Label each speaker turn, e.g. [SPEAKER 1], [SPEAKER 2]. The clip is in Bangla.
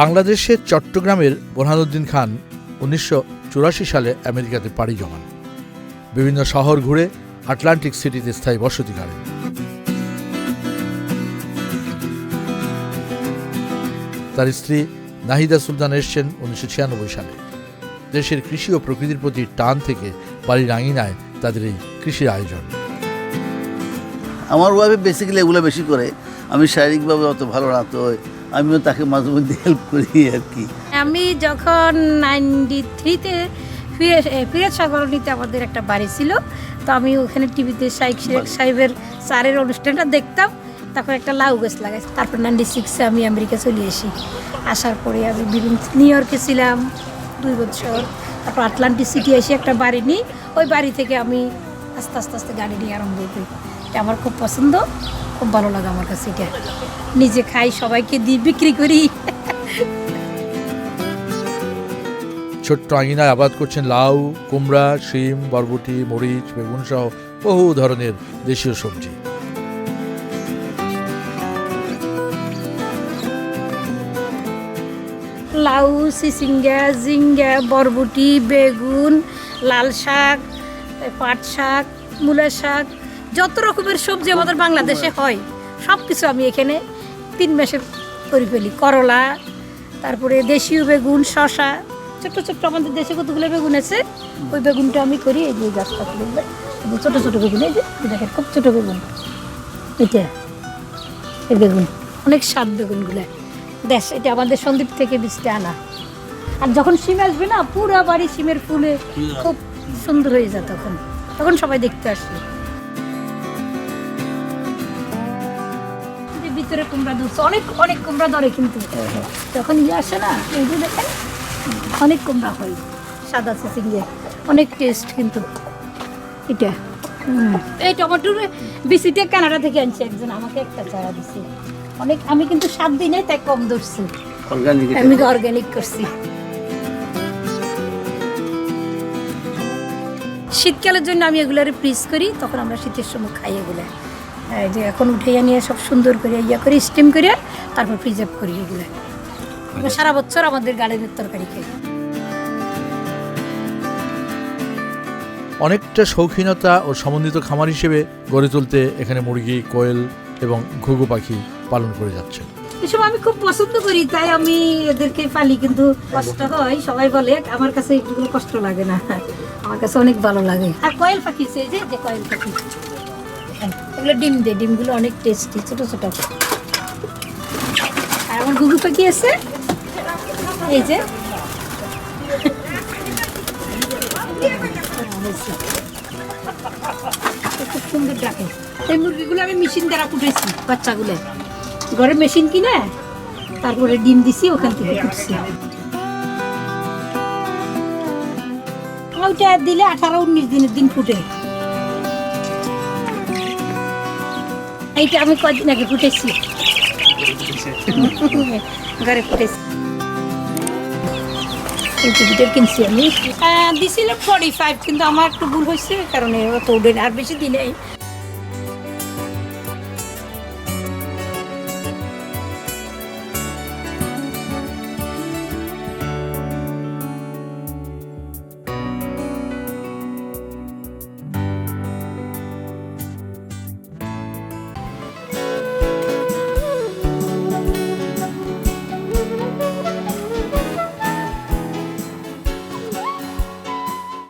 [SPEAKER 1] বাংলাদেশের চট্টগ্রামের বোরহানুদ্দিন খান উনিশশো চুরাশি সালে আমেরিকাতে পাড়ি জমান। বিভিন্ন শহর ঘুরে আটলান্টিক সিটিতে স্থায়ী বসতি করেন তার স্ত্রী নাহিদা সুলতান এসছেন উনিশশো ছিয়ানব্বই সালে। দেশের কৃষি ও প্রকৃতির প্রতি টান থেকে বাড়ির আঙিনায় তাদের এই কৃষির আয়োজন।
[SPEAKER 2] আমার ওয়াইফ বেসিক্যালি এগুলো বেশি করে। আমি শারীরিকভাবে অত ভালো না, তো আমিও তাকে মাঝে মধ্যে হেল্প করি আর কি।
[SPEAKER 3] আমি যখন নাইনটি থ্রিতে ফিরে ফিরাজ সাগরণীতে আমাদের একটা বাড়ি ছিল তো আমি ওখানে টিভিতে শাইক শেখ সাহেবের স্যারের অনুষ্ঠানটা দেখতাম তখন একটা লাউ গাছ লাগাই তারপর নাইনটি সিক্সে আমি আমেরিকা চলে আসি আসার পরে আমি বিভিন্ন নিউ ইয়র্কে ছিলাম দুই বছর তারপর আটলান্টিক সিটি এসে একটা বাড়ি নিই ওই বাড়ি থেকে আমি আস্তে আস্তে আস্তে গাড়ি নিয়ে আরম্ভ করি। এটা আমার খুব পছন্দ খুব ভালো লাগে আমার কাছে এটা। নিজে খাই সবাইকে দিই বিক্রি করি।
[SPEAKER 1] ছোট্ট আঙিনায় আবাদ করছেন লাউ কুমড়া শিম বরবটি মরিচ বেগুন সহ বহু ধরনের দেশীয় সবজি।
[SPEAKER 3] লাউ সিসিঙ্গা জিঙ্গা বরবটি বেগুন লাল শাক পাট শাক মূলা শাক যত রকমের সবজি আমাদের বাংলাদেশে হয় সব কিছু আমি এখানে তিন মাসে করে ফেলি করলা তারপরে দেশীয় বেগুন শশা ছোট্ট ছোট্ট আমাদের দেশে কতগুলো বেগুন আছে ওই বেগুনটা আমি করি এই যে গাছটা দেখবে ছোটো ছোটো বেগুন এই যে দেখেন খুব ছোটো বেগুন। এটা এই বেগুন অনেক স্বাদ বেগুনগুলো। দেশ এটা আমাদের সন্দীপ থেকে বীজটা আনা। আর যখন শিম আসবে না পুরো বাড়ি শিমের ফুলে খুব সুন্দর হয়ে যায় তখন। তখন সবাই দেখতে আসে। ভিতরে কুমড়া ধরছে। অনেক অনেক কুমড়া ধরে কিন্তু। যখন ইয়ে আসে না এই যে দেখেন অনেক কুমড়া হয়। সাদা সিসিঙ্গে অনেক টেস্ট কিন্তু। এটা। এই টমেটোর বিসিটা কানাডা থেকে আনছে একজন আমাকে একটা চারা দিছে। অনেক আমি কিন্তু সাত দিনে তাই কম ধরছি। আমি অর্গানিক করছি। শীতকালের জন্য আমি এগুলোর ফ্রিজ করি তখন আমরা শীতের সময় খাই এগুলো। এই যে এখন উঠে নিয়ে সব সুন্দর করে ইয়া করে স্টিম করে তারপর প্রিজার্ভ করি এগুলো। সারা বছর আমাদের গার্ডেনের তরকারি খাই।
[SPEAKER 1] অনেকটা শৌখিনতা ও সমন্বিত খামার হিসেবে গড়ে তুলতে এখানে মুরগি কোয়েল এবং ঘুঘু পাখি পালন করে যাচ্ছে
[SPEAKER 3] এসব আমি খুব পছন্দ করি তাই আমি এদেরকে পালি কিন্তু কষ্ট হয় সবাই বলে আমার কাছে এগুলো কষ্ট লাগে না। আমার কাছে অনেক ভালো লাগে। আর কয়েল পাখি আছে যে কয়েল পাখি। হ্যাঁ, এগুলো ডিম দেয়, ডিমগুলো অনেক টেস্টি ছোট ছোট আর আমার গুগু পাখি আছে, এই যে। খুব সুন্দর ডাকে এই মুরগিগুলো আমি মেশিন দ্বারা ফুটেছি বাচ্চাগুলো। ঘরে মেশিন কিনে, তারপরে ডিম দিছি, ওখান থেকে ফুটছি ওইটা দিলে আঠারো, উনিশ দিনের দিন ফুটে এইটা আমি কদিন আগে ফুটেছি ঘরে ফুটেছি এই কিনছি আমি। দিছিল ফর্টি ফাইভ কিন্তু আমার একটু ভুল হয়েছে কারণে অত উঠে আর বেশি দিনে